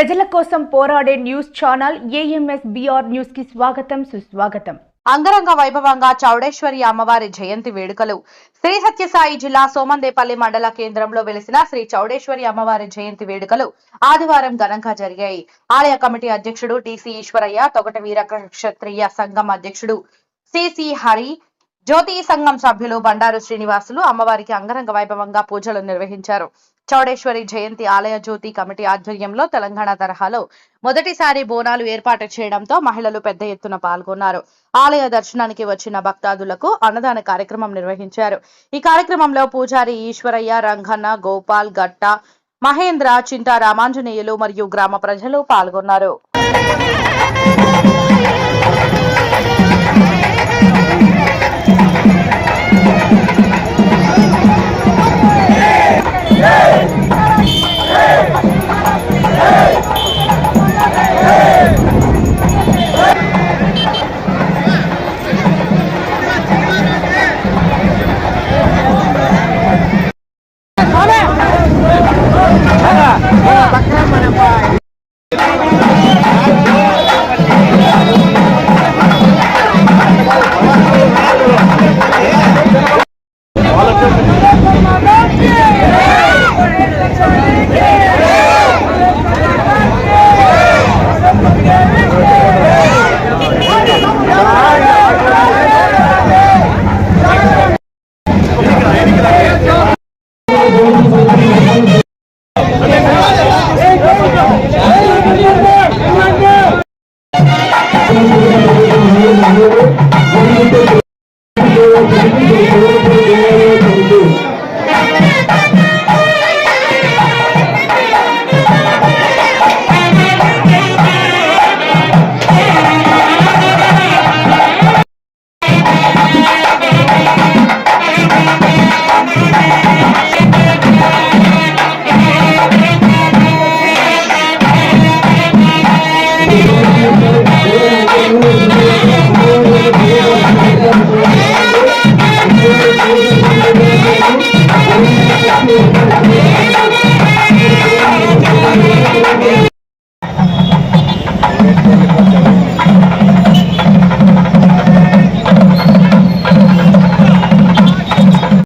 ప్రజల కోసం పోరాడే న్యూస్ ఛానల్ ఏఎంఎస్ బిఆర్ న్యూస్కి స్వాగతం సుస్వాగతం. అంగరంగ వైభవంగా చౌడేశ్వరి అమ్మవారి జయంతి వేడుకలు. శ్రీ సత్యసాయి జిల్లా సోమందేపల్లి మండల కేంద్రంలో వెలిసిన శ్రీ చౌడేశ్వరి అమ్మవారి జయంతి వేడుకలు ఆదివారం ఘనంగా జరిగాయి. ఆలయ కమిటీ అధ్యక్షుడు టిసి ఈశ్వరయ్య తొగట వీర క్షత్రియ సంఘం అధ్యక్షుడు సిసి హరి జ్యోతి సంఘం సభ్యులు బండారు శ్రీనివాసులు అమ్మవారికి అంగరంగ వైభవంగా పూజలు నిర్వహించారు. చౌడేశ్వరి జయంతి ఆలయ జ్యోతి కమిటీ ఆధ్వర్యంలో తెలంగాణ తరహాలో మొదటిసారి బోనాలు ఏర్పాటు చేయడంతో మహిళలు పెద్ద ఎత్తున పాల్గొన్నారు. ఆలయ దర్శనానికి వచ్చిన భక్తాదులకు అన్నదాన కార్యక్రమం నిర్వహించారు. ఈ కార్యక్రమంలో పూజారి ఈశ్వరయ్య రంగన్న గోపాల్ గట్ట మహేంద్ర చింతా రామాంజనేయులు మరియు గ్రామ ప్రజలు పాల్గొన్నారు.